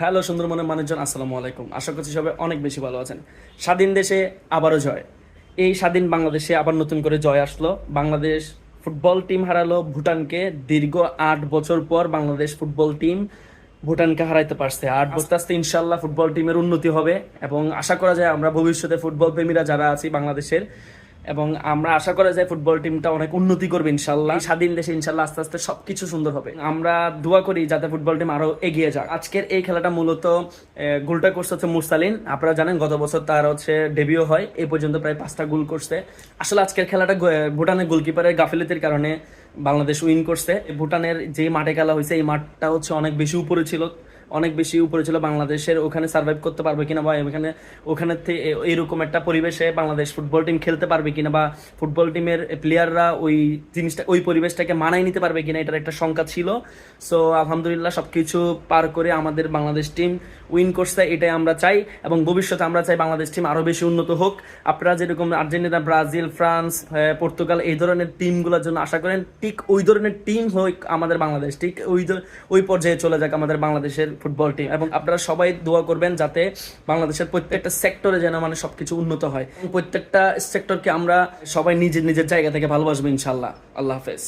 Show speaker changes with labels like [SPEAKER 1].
[SPEAKER 1] Hello সুন্দরবনের মানুষজন, আসসালামু আলাইকুম। আশা করছি সবাই অনেক বেশি ভালো আছেন। স্বাধীন দেশে আবারও জয়। এই স্বাধীন বাংলাদেশে আবার নতুন করে জয় আসলো। বাংলাদেশ ফুটবল টিম হারালো ভুটানকে। দীর্ঘ আট বছর পর বাংলাদেশ ফুটবল টিম ভুটানকে হারাইতে পারছে। আট বছর আস্তে ইনশাল্লাহ ফুটবল টিমের উন্নতি হবে। এবং আশা করা যায় আমরা ভবিষ্যতে ফুটবল প্রেমীরা যারা আছি বাংলাদেশের এবং আমরা আশা করা যায় ফুটবল টিমটা অনেক উন্নতি করবে ইনশাল্লাহ। স্বাধীন দেশে ইনশাল্লাহ আস্তে আস্তে সবকিছু সুন্দর হবে। আমরা দোয়া করি যাতে ফুটবল টিম আরও এগিয়ে যাক। আজকের এই খেলাটা মূলত গোলটা করছে হচ্ছে মুরসালিন। আপনারা জানেন গত বছর তার হচ্ছে ডেবিউ হয়। এই পর্যন্ত প্রায় পাঁচটা গোল করছে। আসলে আজকের খেলাটা ভুটানের গোলকিপারের গাফিলতির কারণে বাংলাদেশ উইন করছে। ভুটানের যে মাঠে খেলা হয়েছে, এই মাঠটা হচ্ছে অনেক বেশি উপরে ছিল। অনেক বেশি উপরে ছিল বাংলাদেশের, ওখানে সার্ভাইভ করতে পারবে কিনা বা এখানে, ওখানে এরকম একটা পরিবেশে বাংলাদেশ ফুটবল টিম খেলতে পারবে কিনা বা ফুটবল টিমের প্লেয়াররা ওই জিনিসটা, ওই পরিবেশটাকে মানায় নিতে পারবে কিনা এটার একটা শঙ্কা ছিল। সো আলহামদুলিল্লাহ সবকিছু পার করে আমাদের বাংলাদেশ টিম উইন করছে, এটাই আমরা চাই এবং ভবিষ্যতে আমরা চাই বাংলাদেশ টিম আরও বেশি উন্নত হোক। আপনারা যেরকম আর্জেন্টিনা, ব্রাজিল, ফ্রান্স পর্তুগাল এই ধরনের টিমগুলোর জন্য আশা করেন, ঠিক ওই ধরনের টিম হোক আমাদের বাংলাদেশ, ঠিক ওই ওই পর্যায়ে চলে যাক আমাদের বাংলাদেশের ফুটবল টিম এবং আপনারা সবাই দোয়া করবেন যাতে বাংলাদেশের প্রত্যেকটা সেক্টরে যেন মানে সবকিছু উন্নত হয়। প্রত্যেকটা সেক্টরকে আমরা সবাই নিজের নিজের জায়গা থেকে ভালোবাসবো ইনশাল্লাহ আল্লাহ হাফেজ।